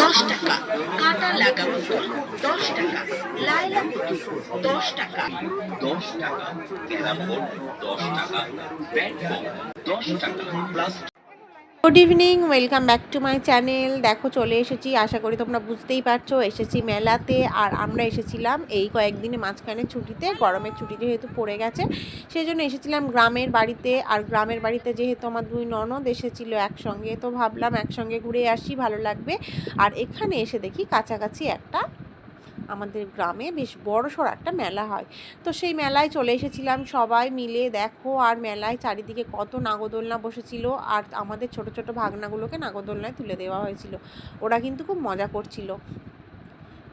দশ টাকা। কাটা লাগা পুতুল দশ টাকা। লাইলা পুতুল দশ টাকা। দশ টাকা, ক্যারাম বোর্ড, দশ টাকা, ব্যাট বল, দশ টাকা plus good evening welcome back to my channel দেখো, চলে এসেছি, আশা করি তোমরা বুঝতেই পারছ। এসেছি মেলাতে আর আমরা এসেছিলাম এই কয়েকদিনে মাঝখানে ছুটিতে। গরমের ছুটি যেহেতু পড়ে গেছে সেই জন্য এসেছিলাম গ্রামের বাড়িতে। আর গ্রামের বাড়িতে যেহেতু আমার দুই ননদ এসেছিল একসঙ্গে, তো ভাবলাম একসঙ্গে ঘুরে আসি, ভালো লাগবে। আর এখানে এসে দেখি কাছাকাছি একটা আমাদের গ্রামে বেশ বড় সড় একটা মেলা হয়। তো সেই মেলায় চলে এসেছিলাম সবাই মিলে। দেখো আর মেলায় চারিদিকে কত নাগদোলনা বসেছিল আর আমাদের ছোট ছোট ভাগনাগুলোকে নাগদোলনায় তুলে দেওয়া হয়েছিল। ওরা কিন্তু খুব মজা করছিল।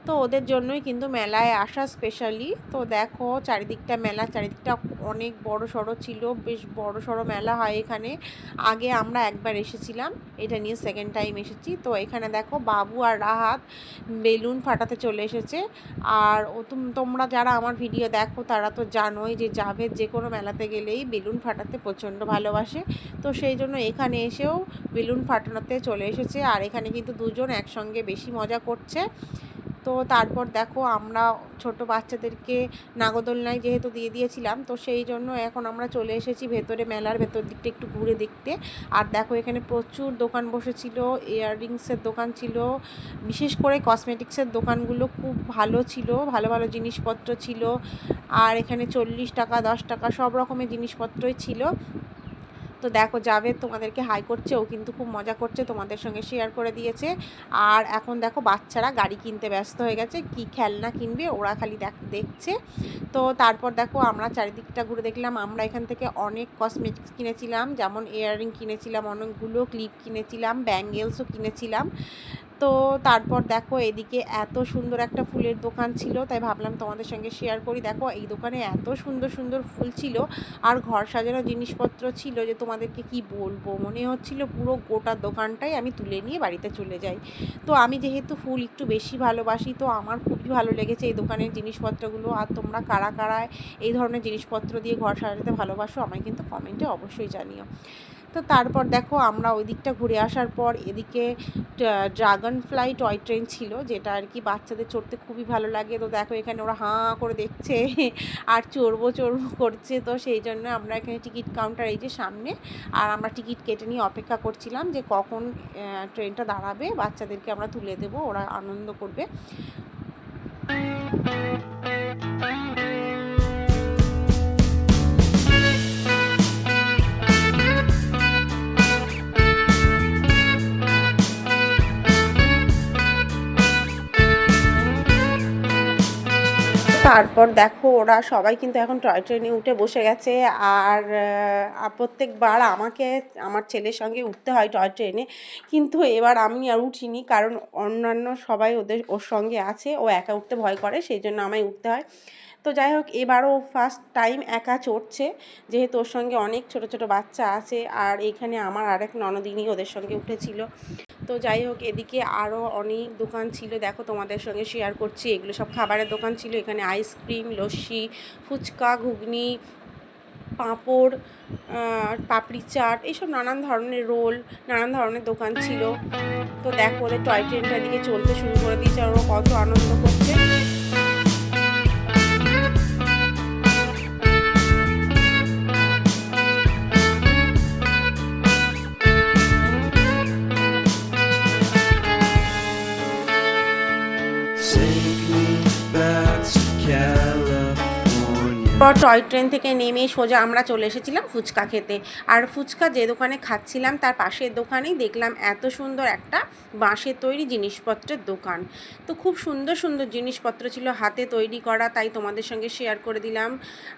তো ওদের জন্যই কিন্তু মেলায় আসা স্পেশালি তো দেখো চারিদিকটা মেলা, চারিদিকটা অনেক বড় সড়ো ছিল, বেশ বড় সড়ো মেলা হয় এখানে। আগে আমরা একবার এসেছিলাম, এটা নিয়ে সেকেন্ড টাইম এসেছি। তো এখানে দেখো বাবু আর রাহাত বেলুন ফাটাতে চলে এসেছে। আর ও তোমরা যারা আমার ভিডিও দেখো, তারা তো জানোই যে জাভেদ যে কোনো মেলাতে গেলেই বেলুন ফাটাতে প্রচণ্ড ভালোবাসে। তো সেই জন্য এখানে এসেও বেলুন ফাটানোতে চলে এসেছে। আর এখানে কিন্তু দুজন একসঙ্গে বেশি মজা করছে। তো তারপর দেখো আমরা ছোট বাচ্চাদেরকে নাগদোলনায় যেহেতু দিয়ে দিয়েছিলাম, তো সেই জন্য এখন আমরা চলে এসেছি ভেতরে মেলার ভেতর দিকটা একটু ঘুরে দেখতে। আর দেখো এখানে প্রচুর দোকান বসেছিল, ইয়াররিংসের দোকান ছিল, বিশেষ করে কসমেটিক্সের দোকানগুলো খুব ভালো ছিল, ভালো ভালো জিনিসপত্র ছিল। আর এখানে চল্লিশ টাকা, দশ টাকা সব রকমের জিনিসপত্রই ছিল। তো দেখো, যাবে তোমাদেরকে হাই করছে, ও কিন্তু খুব মজা করছে, তোমাদের সঙ্গে শেয়ার করে দিয়েছে। আর এখন দেখো, বাচ্চারা গাড়ি কিনতে ব্যস্ত হয়ে গেছে, কি খেলনা কিনবে, ওরা খালি দেখ, দেখছে। তো তারপর দেখো, আমরা চারিদিকটা ঘুরে দেখলাম, আমরা এখান থেকে অনেক কসমেটিক্স কিনেছিলাম, যেমন ইয়াররিং কিনেছিলাম, অনেকগুলো ক্লিপ কিনেছিলাম ব্যাঙ্গেলসও কিনেছিলাম। তো তারপর দেখো এদিকে এত সুন্দর একটা ফুলের দোকান ছিল, তাই ভাবলাম তোমাদের সঙ্গে শেয়ার করি। দেখো এই দোকানে এত সুন্দর সুন্দর ফুল ছিল আর ঘর সাজানো জিনিসপত্র ছিল যে তোমাদেরকে কি বলব? মনে হচ্ছিল পুরো গোটা দোকানটাই আমি তুলে নিয়ে বাড়িতে চলে যাই। তো আমি যেহেতু ফুল একটু বেশি ভালোবাসি, তো আমার খুবই ভালো লেগেছে এই দোকানের জিনিসপত্রগুলো। আর তোমরা কারা কারা এই ধরনের জিনিসপত্র দিয়ে ঘর সাজাতে ভালোবাসো আমায় কিন্তু কমেন্টে অবশ্যই জানিও। তো তারপর দেখো আমরা ওই দিকটা ঘুরে আসার পর এদিকে ড্রাগন ফ্লাই টয় ট্রেন ছিল, যেটা আর কি বাচ্চাদের চড়তে খুবই ভালো লাগে। তো দেখো এখানে ওরা হাঁ করে দেখছে, আর চড়বো চড়বো করছে। তো সেই জন্য আমরা এখানে টিকিট কাউন্টার এই যে সামনে, আর আমরা টিকিট কেটে নিয়ে অপেক্ষা করছিলাম যে কখন ট্রেনটা দাঁড়াবে। বাচ্চাদেরকে আমরা তুলে দেব, ওরা আনন্দ করবে। তারপর দেখো, ওরা সবাই কিন্তু এখন টয় ট্রেনে উঠে বসে গেছে। আর প্রত্যেকবার আমাকে, আমার ছেলের সঙ্গে উঠতে হয় টয় ট্রেনে। কিন্তু এবার আমি আর উঠিনি, কারণ অন্যান্য সবাই ওদের, ওর সঙ্গে আছে। ও একা উঠতে ভয় করে, সেই জন্য আমায় উঠতে হয়। তো যাই হোক, এবারও ফার্স্ট টাইম একা চড়ছে। যেহেতু ওর সঙ্গে অনেক ছোট ছোট বাচ্চা আছে, আর এখানে আমার আরেক ননদিনী ওদের সঙ্গে উঠেছিল। তো যাই হোক, এদিকে আরও অনেক দোকান ছিল। দেখো তোমাদের সঙ্গে শেয়ার করছি। এগুলো সব খাবারের দোকান ছিল। এখানে আইসক্রিম লস্যি, ফুচকা, ঘুগনি, পাঁপড় পাপড়ি চাট, এইসব নানান ধরনের রোল, নানান ধরনের দোকান ছিল। তো দেখো ওদের টয় ট্রেনটা দিকে চলতে শুরু করে দিয়েছে। আর ওরা কত আনন্দ করছে। পর টয় ট্রেন থেকে নেমে সোজা আমরা চলে এসেছিলাম ফুচকা খেতে। আর ফুচকা যে দোকানে খাচ্ছিলাম, তার পাশের দোকানেই দেখলাম এত সুন্দর একটা বাঁশের তৈরি জিনিসপত্রের দোকান। তো খুব সুন্দর সুন্দর জিনিসপত্র ছিল হাতে তৈরি করা, তাই তোমাদের সঙ্গে শেয়ার করে দিলাম।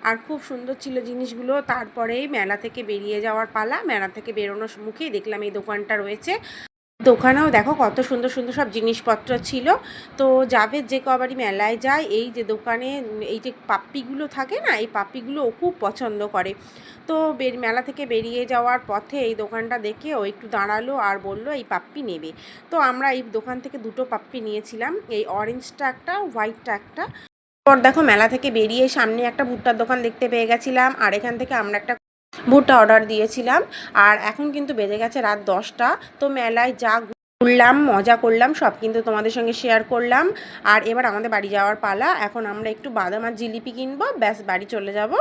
আর খুব সুন্দর ছিল জিনিসগুলো, তারপরেই মেলা থেকে বেরিয়ে যাওয়ার পালা, মেলা থেকে বেরোনোর মুখেই দেখলাম এই দোকানটা রয়েছে। দোকানেও দেখো কত সুন্দর সুন্দর সব জিনিসপত্র ছিল। তো জাভেদ যে কবারই মেলায় যায়, এই যে দোকানে, এই যে পাপ্পিগুলো থাকে না, এই পাপ্পিগুলো ও খুব পছন্দ করে। তো বের, মেলা থেকে বেরিয়ে যাওয়ার পথে এই দোকানটা দেখে ও একটু দাঁড়াল আর বলল, এই পাপ্পি নেবে। তো আমরা এই দোকান থেকে দুটো পাপ্পি নিয়েছিলাম। এই অরেঞ্জটা একটা হোয়াইটটা একটা। পর দেখো মেলা থেকে বেরিয়ে সামনে একটা ভুট্টার দোকান দেখতে পেয়ে গেছিলাম। আর এখান থেকে আমরা একটা ভুট্টা অর্ডার দিয়েছিলাম। আর এখন কিন্তু বেজে গেছে রাত দশটা। তো মেলায় যা ঘুরলাম, মজা করলাম, সব কিন্তু তোমাদের সঙ্গে শেয়ার করলাম। আর এবার আমাদের বাড়ি যাওয়ার পালা। এখন আমরা একটু বাদাম আর জিলিপি কিনবো, ব্যাস বাড়ি চলে যাব।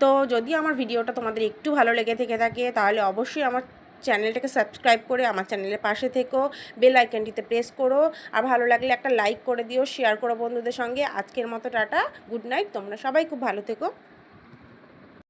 তো যদি আমার ভিডিওটা তোমাদের একটু ভালো লেগে থেকে থাকে, তাহলে অবশ্যই আমার চ্যানেলটাকে সাবস্ক্রাইব করে আমার চ্যানেলের পাশে থেকো। বেল আইকনটিতে প্রেস করো। আর ভালো লাগলে একটা লাইক করে দিও শেয়ার করো বন্ধুদের সঙ্গে। আজকের মতো টাটা গুড নাইট তোমরা সবাই খুব ভালো থেকো।